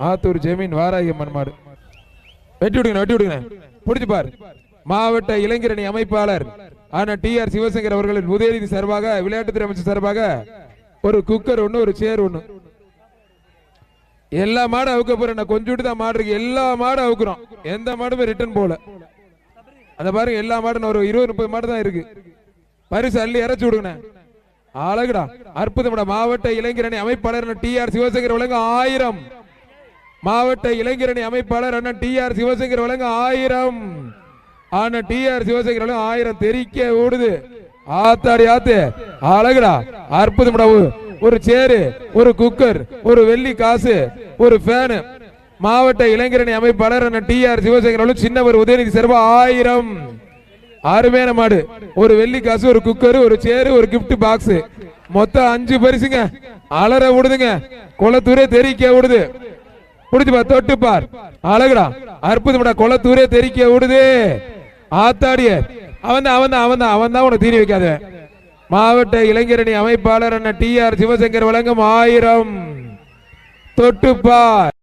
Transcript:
ஆத்தூர் ஜெமீன் வாராகி மன்மாடு வெட்டி விடுங்க வெட்டி விடுங்க பிடிச்சு பாரு. மாவட்ட இளைஞரணி அமைப்பாளர் ஆனா டி ஆர் சிவசங்கர் அவர்களின் உதயநிதி சார்பாக விளையாட்டுத்துறை அமைச்சர் சார்பாக ஒரு குக்கர் ஒண்ணு ஒரு சேர் ஒண்ணு. எல்லா மாடும் அவுக்க போறேன் நான் கொஞ்சோட்டு தான் மாடு இருக்கு. எல்லா மாடும் அவுக்குறோம். எந்த மாடுமே ரிட்டர்ன் போல. அந்த பாருங்க எல்லா மாடும் ஒரு இருபது முப்பது மாடு தான் இருக்கு. பரிசு அள்ளி இறச்சி விடுங்க அழகுடா. அற்புதம்டா மாவட்ட இளைஞரணி அமைப்பாளர் டி ஆர் சிவசங்கர் வழங்க ஆயிரம். மாவட்ட இளைஞரணி அமைப்பாளர் அண்ணன் டி ஆர் சிவசங்கர் வழங்க ஆயிரம். அண்ணன் டி ஆர் சிவசங்கர் வழங்க ஆயிரம். தெரிக்க ஓடுது. ஆத்தாடி ஆத்து. அழகுடா. அற்புதம்டா ஒரு- சேரு ஒரு குக்கர் ஒரு வெள்ளி காசு ஒரு ஃபேனு மாவட்ட இளைஞரணி அமைப்பாளர் அண்ணன் டி ஆர் சிவசங்கர் வழங்க சின்னவர் உதயநிதி சர்வா ஆயிரம். அருமையான மாடு. ஒரு வெள்ளி காசு ஒரு குக்கர் ஒரு சேரு ஒரு கிஃப்ட் பாக்ஸ் மொத்தம் அஞ்சு பரிசுங்க. அலற விடுதுங்க குளத்தூரே தெரிக்க விடுது புடிச்சு பார் தொட்டு பார். அழகுடா. அற்புதம்டா. குளத்தூரே தெரிக்க விடுது. ஆத்தாடிய. அவன் தான் அவன் தான் அவன் தான் அவன் தான் உனக்கு தீனி வைக்காத. மாவட்ட இளைஞரணி அமைப்பாளர் அண்ணன் டி ஆர் சிவசங்கர் வழங்கும் ஆயிரம். தொட்டுப்பார்